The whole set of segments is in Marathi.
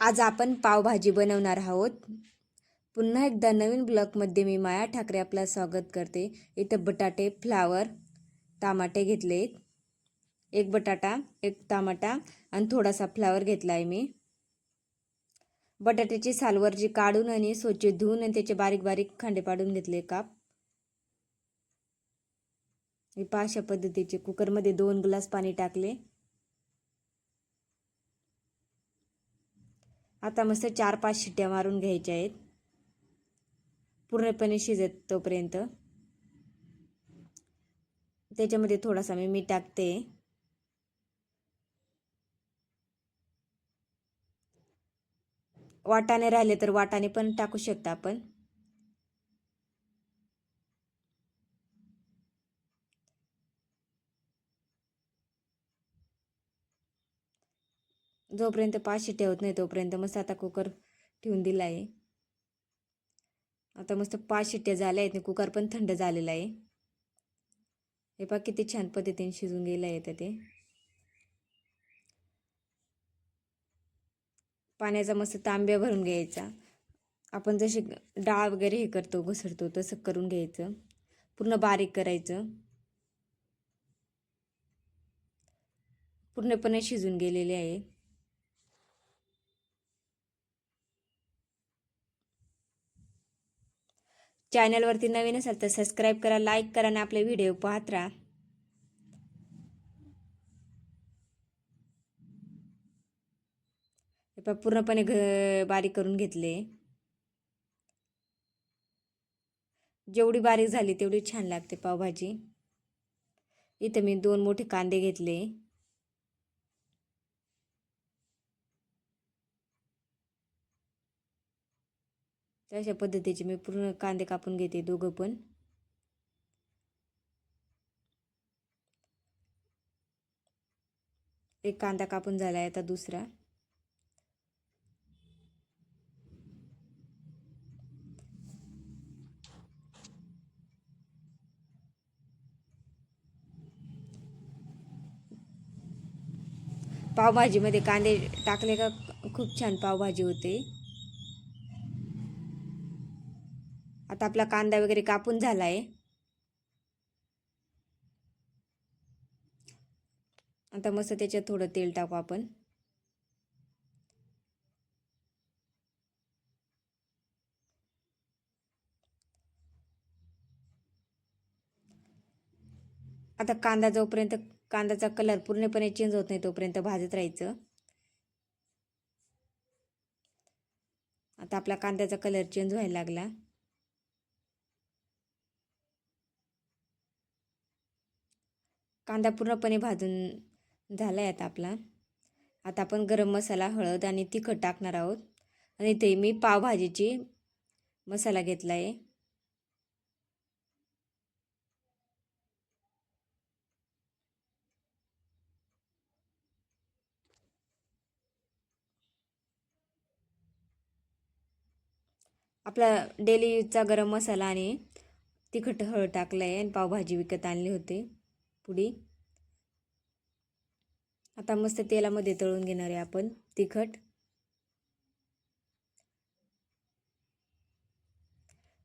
आज आपण पावभाजी बनवणार आहोत. पुन्हा एकदा नवीन ब्लॉकमध्ये मी माया ठाकरे आपलं स्वागत करते. इथं बटाटे फ्लावर टमाटे घेतले एक बटाटा एक टमाटा आणि थोडासा फ्लावर घेतला आहे मी. बटाट्याची सालवरची काढून आणि स्वच्छ धुवून आणि त्याचे बारीक बारीक खांडे पाडून घेतले काप. मी अशा पद्धतीचे कुकरमध्ये दोन ग्लास पाणी टाकले. आता मस्त चार पाच शिट्ट्या मारून घ्यायच्या आहेत. पूर्णपणे शिजत तोपर्यंत. त्याच्यामध्ये थोडासा मी मीठ टाकते. वाटाणे राहिले तर वाटाणे पण टाकू शकता आपण. जोपर्यंत पाच शिट्ट्या होत नाही तोपर्यंत मस्त आता कुकर ठेवून दिला आहे. आता मस्त पाच शिट्ट्या झाल्या आहेत कुकर पण थंड झालेला आहे. हे पहा किती छान पद्धतीने शिजून गेलं आहे ते. पाण्याचा मस्त तांब्या भरून घ्यायचा. आपण जसे डाळ वगैरे हे करतो घसरतो तसं करून घ्यायचं. पूर्ण बारीक करायचं. पूर्णपणे शिजून गेलेले आहे. चॅनलवरती नवीन असाल तर सबस्क्राईब करा लाईक करा आणि आपले व्हिडिओ पाहत राहा. हे पूर्णपणे घ बारीक करून घेतले. जेवढी बारीक झाली तेवढी छान लागते पावभाजी. इथं मी दोन मोठे कांदे घेतले. अशा पद्धतीचे मी पूर्ण कांदे कापून घेते दोघं पण. एक कांदा कापून झाला आहे आता दुसरा. पावभाजीमध्ये कांदे टाकले का? खूप छान पावभाजी होते. आता आपला कांदा वगैरे कापून झाला आहे आता मस्त त्याच्यात थोडं तेल टाकू आपण. आता कांदा जोपर्यंत कांद्याचा कलर पूर्णपणे चेंज होत नाही तोपर्यंत भाजत राहायचं. आता आपला कांद्याचा कलर चेंज व्हायला लागला. कांदा पूर्णपणे भाजून झाला आहे आता आपला. आता आपण गरम मसाला हळद आणि तिखट टाकणार आहोत. आणि ते मी पावभाजीची मसाला घेतला आहे आपला डेली यूजचा गरम मसाला आणि तिखट हळद टाकलं आहे आणि पावभाजी विकत आणली होती. पुडी आता मस्त तेलामध्ये तळून घेणार आहे आपण तिखट.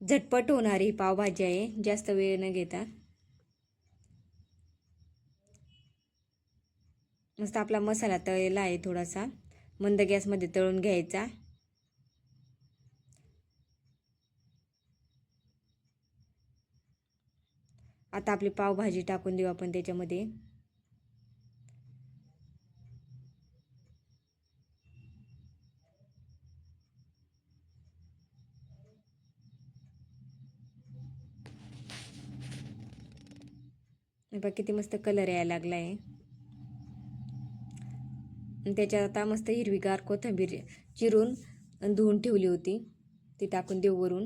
झटपट होणारी पावभाजी आहे जास्त वेळ न घेता. मस्त आपला मसाला तळलेला आहे थोडासा. मंद गॅसमध्ये तळून घ्यायचा. आता आपली पावभाजी टाकून देऊ आपण त्याच्यामध्ये. बघा किती मस्त कलर यायला लागला आहे त्याच्यात आता मस्त हिरवीगार कोथिंबीर चिरून धुवून ठेवली होती. ती टाकून देऊ वरून.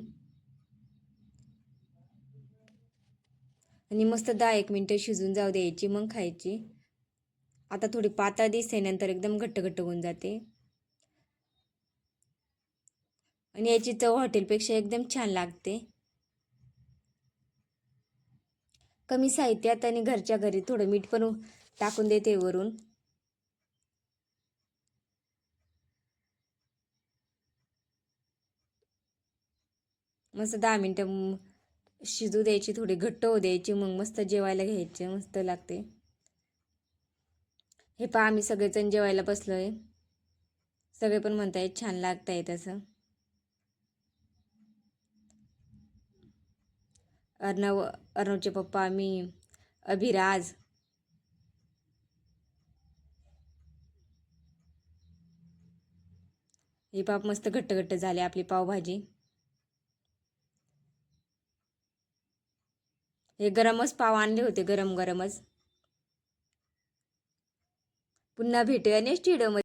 आणि मस्त दहा एक मिनटं शिजून जाऊ द्यायची मग खायची. आता थोडी पातळ दिसते नंतर एकदम घट्ट घट्ट होऊन जाते. आणि याची चव हॉटेलपेक्षा एकदम छान लागते. कमी साहित्यात आणि घरच्या घरी थोडं मीठ पण टाकून देते वरून. मस्त दहा मिनटं शिजू द्यायची थोडी घट्ट होऊ द्यायची मग मस्त जेवायला घ्यायचे मस्त लागते. हे पहा आम्ही सगळेजण जेवायला बसलो आहे सगळे पण म्हणतायत छान लागतंय तसं अर्णव अर्णवचे पप्पा आम्ही अभिराज. हे पाप मस्त घट्ट घट्ट झाले आपली पावभाजी. हे गरमच पाव आणले होते गरम गरमच पुन्हा भेटूया नेक्स्ट व्हिडिओमध्ये